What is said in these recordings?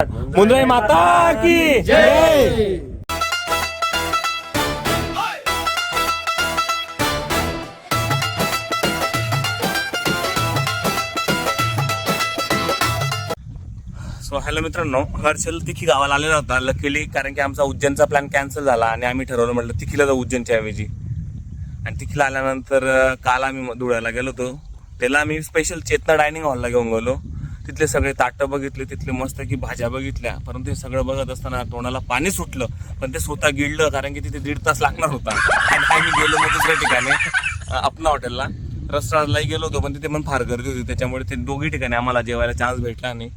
मुंद्रे माता की जय। So hello मित्रांनो हर्षल तिखी गावाला आलेला होता लकीली कारण की आमचा उज्जैनचा प्लॅन कॅन्सल झाला आणि आम्ही ठरवलं म्हटलं तिखीला जाऊ उज्जैनच्या ऐवजी. आणि तिखीला आल्यानंतर काल आम्ही धुळ्याला गेलो होतो. त्याला आम्ही स्पेशल चेतना डायनिंग हॉलला घेऊन गेलो. तिथले सगळे ताटं बघितले तिथले मस्त की भाज्या बघितल्या. परंतु हे सगळं बघत असताना तोंडाला पाणी सुटलं. पण ते स्वतः गिळलं कारण की तिथे दीड तास लागणार होता. आणि आम्ही गेलो मग दुसऱ्या ठिकाणी अं, अपना हॉटेलला रस्त्यालाही गेलो होतो पण तिथे पण फार गर्दी होती. त्याच्यामुळे ते दोघी ठिकाणी आम्हाला जेवायला चान्स भेटला नाही.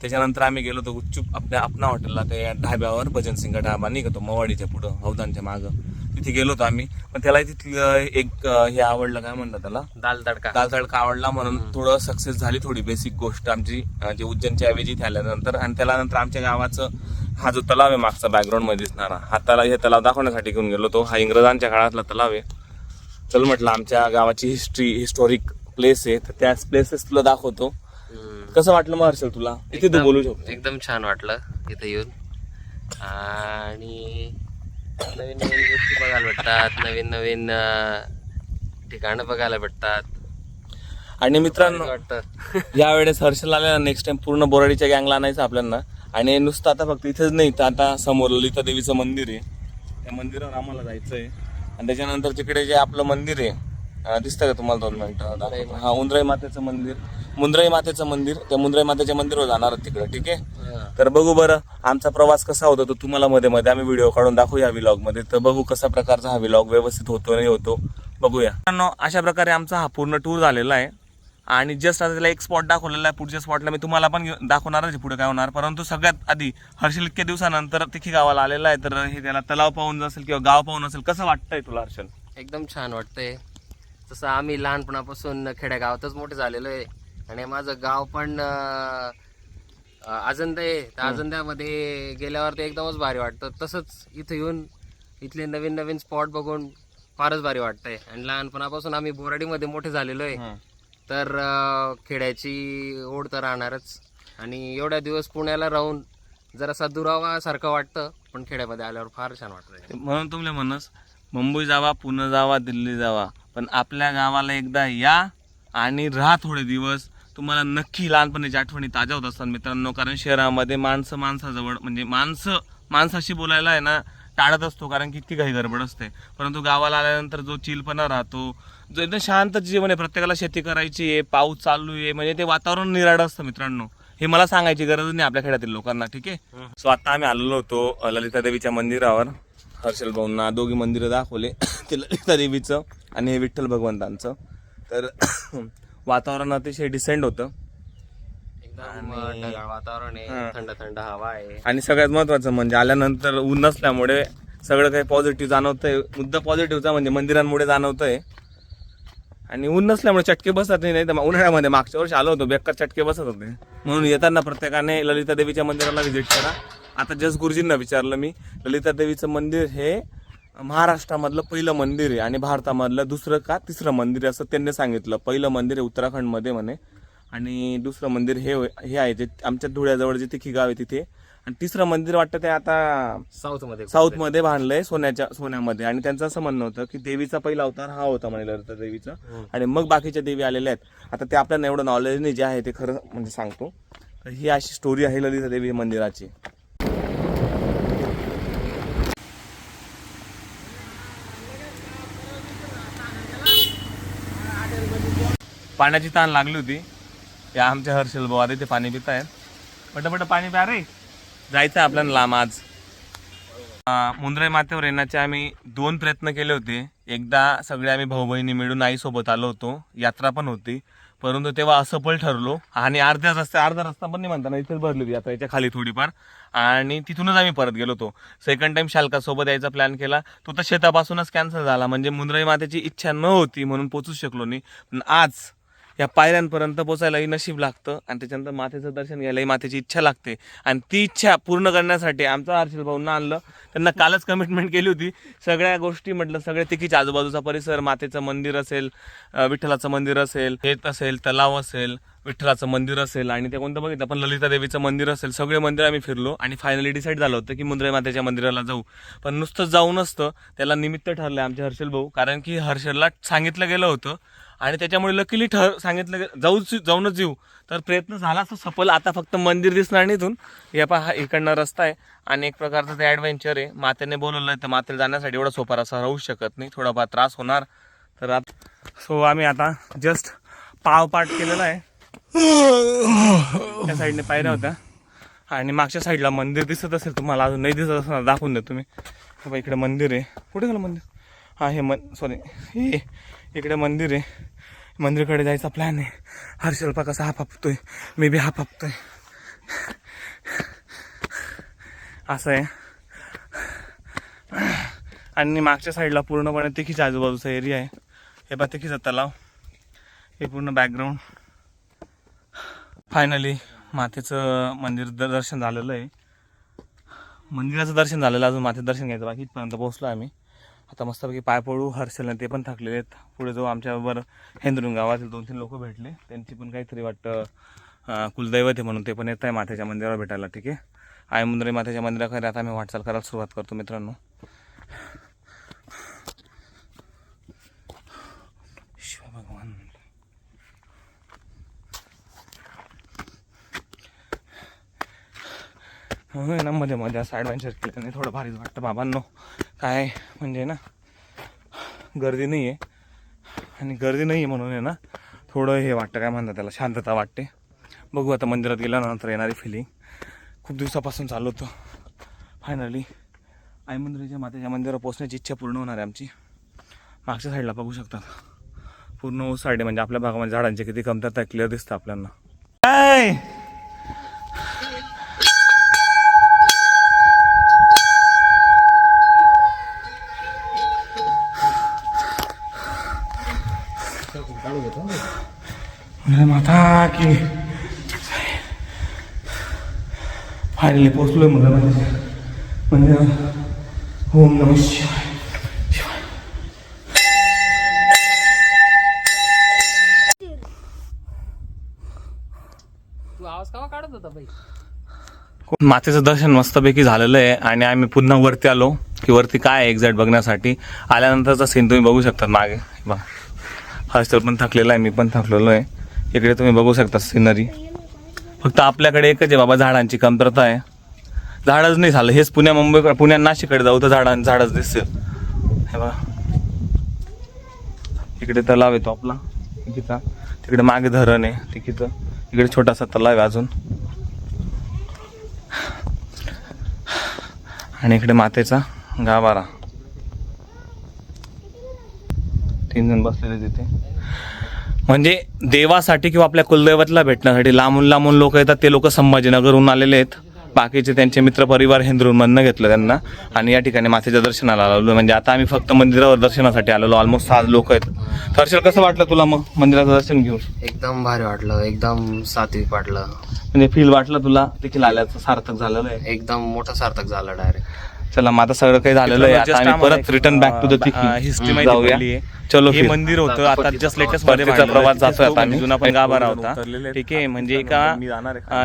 त्याच्यानंतर आम्ही गेलो होतो गुपचूप आपल्या अपना हॉटेलला ते ढाब्यावर. भजन सिंग ढाबा नाही का तो मवाडीच्या पुढं हौदांच्या मागं. तिथे गेलो होतो आम्ही. पण त्याला तिथलं एक हे आवडलं काय म्हणतात त्याला? दाल तडका. दाल तडका आवडला म्हणून थोडं सक्सेस झाली थोडी बेसिक गोष्ट आमची जे उज्जैनच्या ऐवजी इथे आल्यानंतर आणि त्याला नंतर आमच्या गावाचं हा जो तलाव आहे मागचा बॅकग्राऊंडमध्ये दिसणारा हा तलाव हे तलाव दाखवण्यासाठी घेऊन गेलो तो हा इंग्रजांच्या काळातला तलाव आहे. चल म्हटलं आमच्या गावाची हिस्ट्री हिस्टॉरिक प्लेस आहे. तर त्याच प्लेसेस तुला दाखवतो. कसं वाटलं मग हर्षल तुला? इथे तू बोलू शकतो. एकदम छान वाटलं इथे येऊन. आणि नवीन नवीन गोष्टी बघायला भेटतात नवीन नवीन ठिकाणं बघायला भेटतात. आणि मित्रांनो यावेळेस हर्षल आल्या नेक्स्ट टाइम पूर्ण बोराडीच्या गँगला आणायचं आपल्याला. आणि नुसतं आता फक्त इथेच नाही तर आता समोर ललिता देवीचं मंदिर आहे. त्या मंदिरावर आम्हाला जायचं आहे आणि त्याच्यानंतर तिकडे जे आपलं मंदिर आहे दिसतं का तुम्हाला दोन मिनिटं. हा उंद्राई मातेचं मंदिर. मुंद्राई मातेचं मंदिर. त्या मुंद्राई मातेच्या मंदिरावर जाणार तिकडे ठीक आहे? तर बघू बरं आमचा प्रवास कसा होता तो तुम्हाला मध्ये मध्ये आम्ही व्हिडिओ काढून दाखवू या व्लॉगमध्ये. तर बघू कसा प्रकारचा हा व्लॉग व्यवस्थित होतो नाही होतो. बघूया. अशा प्रकारे आमचा हा पूर्ण टूर झालेला आहे. आणि जस्ट आता त्याला एक स्पॉट दाखवलेला आहे. पुढच्या स्पॉटला मी तुम्हाला पण दाखवणारच आहे पुढे काय होणार. परंतु सगळ्यात आधी हर्षल इतक्या दिवसानंतर तिखी गावाला आलेला आहे. तर हे त्याला तलाव पाहून असेल किंवा गाव पाहून असेल कसं वाटतंय तुला हर्षल? एकदम छान वाटतंय. तसं आम्ही लहानपणापासून खेड्यागावातच मोठे झालेलो आहे. आणि माझं गाव पण अजंदा आहे. त्या अजंद्यामध्ये गेल्यावर ते एकदमच भारी वाटतं. तसंच इथं येऊन इथले नवीन नवीन स्पॉट बघून फारच भारी वाटतंय. आणि लहानपणापासून आम्ही बोराडीमध्ये मोठे झालेलो आहे. तर खेड्याची ओढ तर राहणारच. आणि एवढ्या दिवस पुण्याला राहून जरासा दुरावा सारखं वाटतं पण खेड्यामध्ये आल्यावर फार छान वाटतं म्हणून तुमले म्हणस मुंबई जावा पुणे जावा दिल्ली जावा. पण आपल्या गावाला एकदा या आणि राहा थोडे दिवस. तुम्हाला नक्की लहानपणीच्या आठवणी ताज्या होत असतात मित्रांनो कारण शहरामध्ये माणसं माणसाजवळ म्हणजे माणसं माणसाशी बोलायला आहे ना टाळत असतो कारण की इतकी काही गडबड असते. परंतु गावाला आल्यानंतर जो चिलपणा राहतो जो एकदम शांत जीवन आहे प्रत्येकाला शेती करायची आहे पाऊस चालू आहे म्हणजे ते वातावरण निराड असतं मित्रांनो. हे मला सांगायची गरज नाही आपल्या खेड्यातील लोकांना ठीक आहे? सो आता आम्ही आलेलो होतो ललिता देवीच्या मंदिरावर. हर्षल भाऊंना दोघी मंदिरं दाखवले. ते ललिता देवीचं आणि विठ्ठल भगवंतांचं. तर वातावरण अतिशय डिसेंट होतं. ढगाळ वातावरण आहे थंड थंड हवा आहे. आणि सगळ्यात महत्वाचं म्हणजे आल्यानंतर ऊन नसल्यामुळे सगळं काही पॉझिटिव्ह जाणवतंय. मुद्दा पॉझिटिव्हचा म्हणजे मंदिरांमुळे जाणवतंय. आणि ऊन नसल्यामुळे चटके बसत नाही तर उन्हाळ्यामध्ये मागच्या वर्षी आलो होतो बेकार चटके बसत होते. म्हणून येताना प्रत्येकाने ललिता देवीच्या मंदिराला व्हिजिट करा. आता जस्ट गुरुजींना विचारलं मी ललिता देवीचं मंदिर हे महाराष्ट्रामधलं पहिलं मंदिर आहे आणि भारतामधलं दुसरं का तिसरं मंदिर आहे असं त्यांनी सांगितलं. पहिलं मंदिर आहे उत्तराखंडमध्ये म्हणे. आणि दुसरं मंदिर हे हे आहे जे आमच्या धुळ्याजवळ जे तिखी गाव आहे तिथे. आणि तिसरं मंदिर वाटतं ते आता साऊथमध्ये साऊथमध्ये बांधलंय सोन्याच्या सोन्यामध्ये. आणि त्यांचं असं म्हणणं होतं की देवीचा पहिला अवतार हा होता म्हणे ललिता देवीचा. आणि मग बाकीच्या देवी आलेल्या आहेत. आता ते आपल्याला एवढं नॉलेज नाही जे आहे ते खरं म्हणजे सांगतो. तर ही अशी स्टोरी आहे ललिता देवी मंदिराची. पाण्याची ताण लागली होती. या आमच्या हर्षल भाऊ आता ते पाणी पित आहेत पटापट पाणी प्या रे. जायचं आपल्याला लांब आज. मुंद्रे मुंद्राई माथ्यावर येण्याचे आम्ही दोन प्रयत्न केले होते. एकदा सगळे आम्ही भाऊ बहिणी मिळून आईसोबत आलो होतो. यात्रा पण होती. परंतु तेव्हा असफल ठरलो. आणि अर्ध्या रस्त्या अर्धा रस्ता पण नाही म्हणताना इथेच भरली होती यात्रा याच्या खाली थोडीफार. आणि तिथूनच आम्ही परत गेलो होतो. सेकंड टाइम शालकासोबत यायचा प्लॅन केला. तो तर शेतापासूनच कॅन्सल झाला. म्हणजे मुंद्राई मातेची इच्छा न होती म्हणून पोचूच शकलो नाही. पण आज या पायऱ्यांपर्यंत पोचायलाही नशीब लागतं आणि त्याच्यानंतर मातेचं दर्शन घ्यायलाही मातेची इच्छा लागते. आणि ती इच्छा पूर्ण करण्यासाठी आमचा हर्षल भाऊंना आणलं. त्यांना कालच कमिटमेंट केली होती. सगळ्या गोष्टी म्हटलं सगळे तिकीच्या आजूबाजूचा परिसर मातेचं मंदिर असेल विठ्ठलाचं मंदिर असेल हेत असेल तलाव असेल विठ्ठलाचं मंदिर असेल आणि ते कोणतं बघितलं पण ललिता देवीचं मंदिर असेल. सगळे मंदिर आम्ही फिरलो आणि फायनली डिसाईड झालं होतं की मुंद्रे मातेच्या मंदिराला जाऊ. पण नुसतं जाऊ नसतं त्याला निमित्त ठरलं आमचे हर्षल भाऊ. कारण की हर्षलला सांगितलं गेलं होतं आणि त्याच्यामुळे लकीली ठर सांगितलं गे- जाऊच जाऊनच येऊ तर प्रयत्न झाला असं सफल. आता फक्त मंदिर दिसणार नाही इथून. या पहा हा इकडनं रस्ता आहे. आणि एक प्रकारचं ते ॲडव्हेंचर आहे. मातेने बोलवलं आहे तर मातेला जाण्यासाठी एवढा सोपा रस्ता राहू शकत नाही. थोडाफार त्रास होणार. तर आता सो आम्ही आता जस्ट पावपाठ केलेला आहे. त्या साईडने पायऱ्या होत्या. आणि मागच्या साईडला मंदिर दिसत असेल तुम्हाला अजून नाही दिसत असणार दाखवून द्या तुम्ही बाबा इकडे मंदिर आहे. कुठे गेलं मंदिर? हां हे मन सॉरी हे इकडे मंदिर आहे. मंदिरकडे जायचा प्लॅन आहे. हर्षल्पा कसा हा पापतोय मी बी हा पापतोय असं आहे. आणि मागच्या साईडला पूर्णपणे तिखीच्या आजूबाजूचा एरिया आहे. हे बा तिखीचा तलाव. हे पूर्ण बॅकग्राऊंड फायनली मातेचं मंदिर द- दर्शन झालेलं आहे. मंदिराचं दर्शन झालेलं अजून मातेचं दर्शन घ्यायचं बाकी इथपर्यंत पोहोचलो आम्ही. आता मस्तपैकी पाय पडू हर्षलने ते पण थकलेले आहेत. पुढे जाऊ आमच्याबरोबर हेंदरून गावातील दोन तीन लोक भेटले. त्यांची पण काहीतरी वाटतं कुलदैवत आहे म्हणून ते पण येत आहे मातेच्या मंदिरावर भेटायला ठीक आहे? आयमुंद्रे मातेच्या मंदिराकडे आता आम्ही वाटचाल करायला सुरुवात करतो मित्रांनो शिव भगवान म्हणून आहे ना मध्ये मध्ये असं ॲडव्हेंचर केल्याने थोडं भारीच वाटतं बाबांनो. काय म्हणजे ना गर्दी नाही आहे आणि गर्दी नाही आहे म्हणून आहे ना थोडं हे वाटतं काय म्हणतात त्याला शांतता वाटते. बघू आता मंदिरात गेल्यानंतर येणारी फिलिंग खूप दिवसापासून चालू होतं. फायनली आई मंदिराच्या मातेच्या मंदिरावर पोचण्याची इच्छा पूर्ण होणार आहे आमची. मागच्या साईडला बघू शकतात. पूर्ण ऊस साईड म्हणजे आपल्या भागामध्ये झाडांची किती कमतरता क्लिअर दिसतं आपल्याला. काय? माता की फायनली पोचलोय मुलं म्हणजे म्हणजे ओम नम शिवाय शिवाय तू आवाज का काढत होता बाई? मातेचं दर्शन मस्तपैकी झालेलं आहे आणि आम्ही पुन्हा वरती आलो की वरती काय आहे एक्झॅक्ट बघण्यासाठी. आल्यानंतरचा सीन तुम्ही बघू शकता मागे. बघा. हर्षल पण थकलेला आहे मी पण थकलेलो आहे. इकडे तुम्ही बघू शकता सिनरी फक्त आपल्याकडे एकच आहे बाबा झाडांची कमतरता आहे. झाडच नाही झालं. हेच पुण्या मुंबई पुण्या नाशिककडे जाऊ तर झाडां झाडच दिसतील. हे बघा. इकडे तलाव येतो आपला तिकीचा तिकडे मागे धरण आहे. तिकीचं इकडे छोटासा तलाव आहे अजून. आणि इकडे मातेचा गाभारा. तीन जण बसलेले तिथे. म्हणजे देवासाठी किंवा आपल्या कुलदैवतला भेटण्यासाठी लांबून लांबून लोक येतात ते लोक संभाजीनगरहून आलेले आहेत. बाकीचे त्यांचे मित्रपरिवार हिंद्रून मधनं घेतलं त्यांना. आणि या ठिकाणी मातेच्या दर्शनाला आलेलो. म्हणजे आता आम्ही फक्त मंदिरावर दर्शनासाठी आलेलो. ऑलमोस्ट सहा लोक आहेत. हर्षल कसं वाटलं तुला मग मंदिराचं दर्शन घेऊन? एकदम भारी वाटलं. एकदम सात्विक वाटलं. म्हणजे फील वाटलं तुला? देखील आल्याचं सार्थक झालेलं आहे. एकदम मोठं सार्थक झालं डायरेक्ट चला मग आता सगळं काही झालेलं आहे. आता आम्ही परत return back to the history जाऊया. चलो हे मंदिर होतं. आता जस्ट लेटेस्टमध्ये प्रवास जातोय आता आम्ही. जुना पण गाभारा होता ठीक आहे म्हणजे एका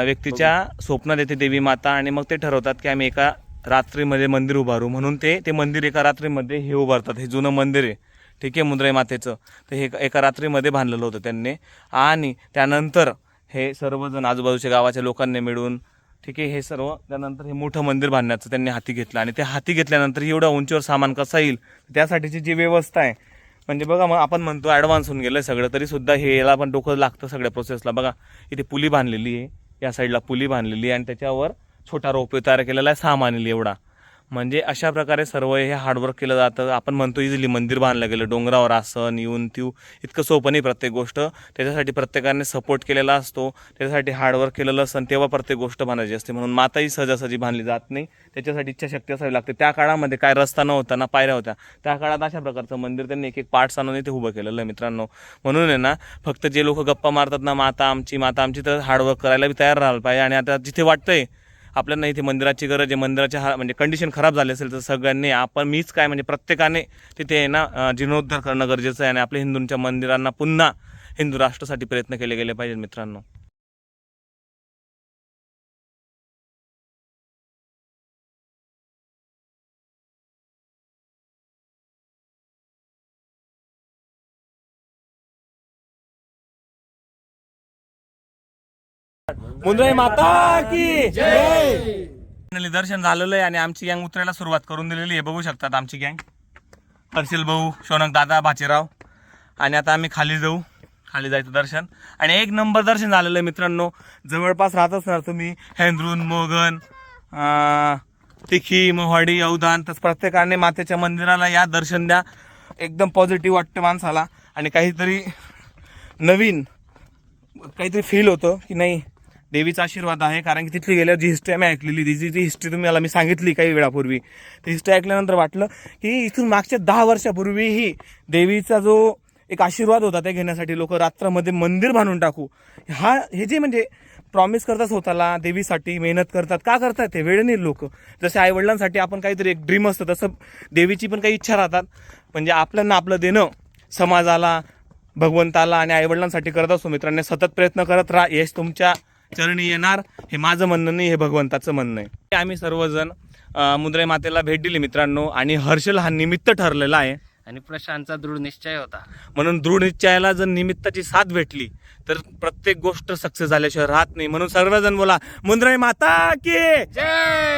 व्यक्तीच्या स्वप्नात येते देवी माता आणि मग ते ठरवतात की आम्ही एका रात्रीमध्ये मंदिर उभारू. म्हणून ते ते मंदिर एका रात्रीमध्ये हे उभारतात. हे जुनं मंदिर आहे. ठीक आहे मुद्राई मातेचं. तर हे एका रात्रीमध्ये बांधलेलं होतं त्यांनी. आणि त्यानंतर हे सर्वजण आजूबाजूच्या गावाच्या लोकांनी मिळून ठीक आहे हे सर्व त्यानंतर हे मोठं मंदिर बांधण्याचं त्यांनी हाती घेतलं आणि ते हाती घेतल्यानंतर एवढ्या उंचीवर सामान कसा येईल त्यासाठीची जी व्यवस्था आहे म्हणजे बघा मग आपण म्हणतो ॲडव्हान्स होऊन गेलं सगळं तरी सुद्धा हे याला पण डोकं लागतं सगळ्या प्रोसेसला बघा इथे पुली बांधलेली आहे या साईडला पुली बांधलेली आहे आणि त्याच्यावर छोटा रोपे तयार केलेला आहे सामान येईल एवढा. म्हणजे अशा प्रकारे सर्व हे हार्डवर्क केलं जातं. आपण म्हणतो इझिली मंदिर बांधलं गेलं डोंगरावर आसन येऊन तीव इतकं सोपं नाही प्रत्येक गोष्ट. त्याच्यासाठी प्रत्येकाने सपोर्ट केलेला असतो. त्याच्यासाठी हार्डवर्क केलेलं असतं. तेव्हा प्रत्येक गोष्ट बांधायची असते. म्हणून माताही सहजासहजी बांधली जात नाही. त्याच्यासाठी इच्छाशक्ती असावी लागते. त्या काळामध्ये काय रस्ता नव्हता ना पायऱ्या होत्या. त्या काळात अशा प्रकारचं मंदिर त्यांनी एक एक पार्ट्स आणून इथे उभं केलेलं आहे मित्रांनो. म्हणून आहे ना फक्त जे लोक गप्पा मारतात ना माता आमची माता आमची तर हार्डवर्क करायला बी तयार राहायला पाहिजे. आणि आता जिथे वाटतंय आपल्याला इथे मंदिराची गरज आहे मंदिराची हा म्हणजे कंडिशन खराब झाली असेल तर सगळ्यांनी आपण मीच काय म्हणजे प्रत्येकाने तिथे आहे ना जीर्णोद्धार करणं गरजेचं आहे आणि आपल्या हिंदूंच्या मंदिरांना पुन्हा हिंदू राष्ट्रासाठी प्रयत्न केले गेले पाहिजेत मित्रांनो. मुंद्रे माता की Finally दर्शन झालेलं आहे आणि आमची गँग उतरायला सुरुवात करून दिलेली आहे. बघू शकतात आमची गँग हर्षिल भाऊ शौनक दादा भाचेराव. आणि आता आम्ही खाली जाऊ. खाली जायचं दर्शन. आणि एक नंबर दर्शन झालेलं आहे मित्रांनो. जवळपास राहत असणार तुम्ही. हेंद्रून मोगन तिखी मोहाडी अवधान तर प्रत्येकाने मातेच्या मंदिराला या दर्शन द्या. एकदम पॉझिटिव्ह वाटतं माणसाला. आणि काहीतरी नवीन काहीतरी फील होतं की नाही देवीचा आशीर्वाद आहे कारण की तिथली गेल्यावर जी हिस्ट्री आम्ही ऐकलेली तिची जी हिस्ट्री तुम्हाला मी सांगितली काही वेळापूर्वी. ती हिस्ट्री ऐकल्यानंतर वाटलं की इथून मागच्या दहा वर्षापूर्वीही देवीचा जो एक आशीर्वाद होता ते घेण्यासाठी लोक रात्रामध्ये मंदिर बांधून टाकू. हा हे जे म्हणजे प्रॉमिस करतात स्वतःला देवीसाठी मेहनत करतात. का करतात? ते वेळेने लोक. जसे आईवडिलांसाठी आपण काहीतरी एक ड्रीम असतं तसं देवीची पण काही इच्छा राहतात. म्हणजे आपल्यांना आपलं देणं समाजाला भगवंताला आणि आईवडिलांसाठी करत असतो मित्रांनी सतत प्रयत्न करत राहा. यश तुमच्या चरणी येणार हे माझं म्हणणं नाही हे भगवंताचं म्हणणं आहे. आम्ही सर्वजण मुद्रे मातेला भेट दिली मित्रांनो आणि हर्षल हा निमित्त ठरलेला आहे. आणि प्रशांतचा दृढ निश्चय होता. म्हणून दृढ निश्चयाला जर निमित्ताची साथ भेटली तर प्रत्येक गोष्ट सक्सेस झाल्याशिवाय राहत नाही. म्हणून सर्वजण बोला मुंद्राई माता की जय!